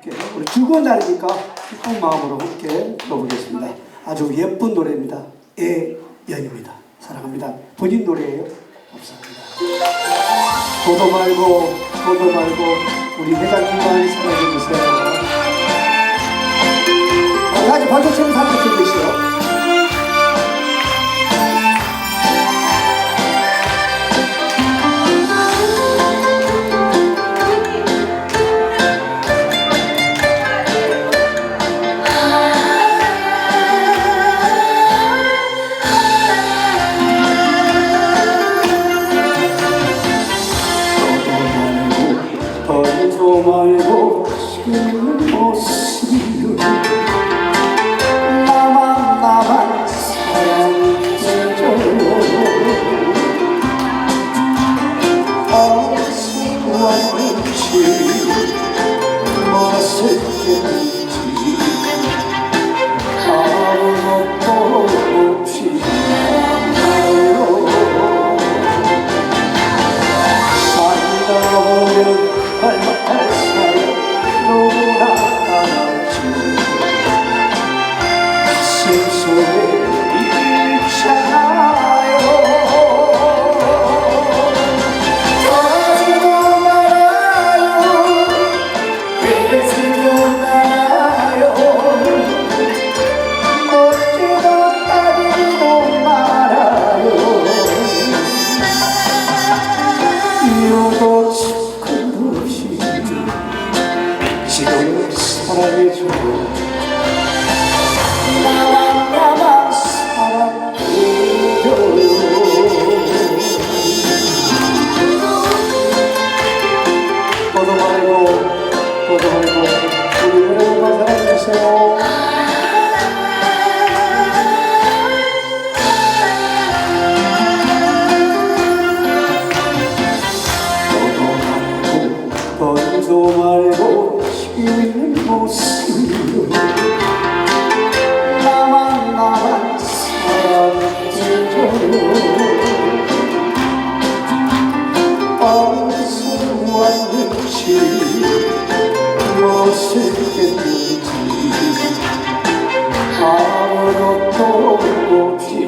함께 우리 즐거운 날이니까 기쁜 마음으로 함께 들어보겠습니다. 아주 예쁜 노래입니다. 애연입니다. 사랑합니다. 본인 노래예요. 감사합니다. 도도 말고 도도 말고 우리 회장님만 사랑해 주세요. 아주 박수치는 사람 들으시오. 말고 지금 이유도 조금 없이 지금 사랑해줘 나 말고 있는 모습을 나만 나만 사랑해줘요 어디서 왔는지 무엇을 했는지 아무것도 묻지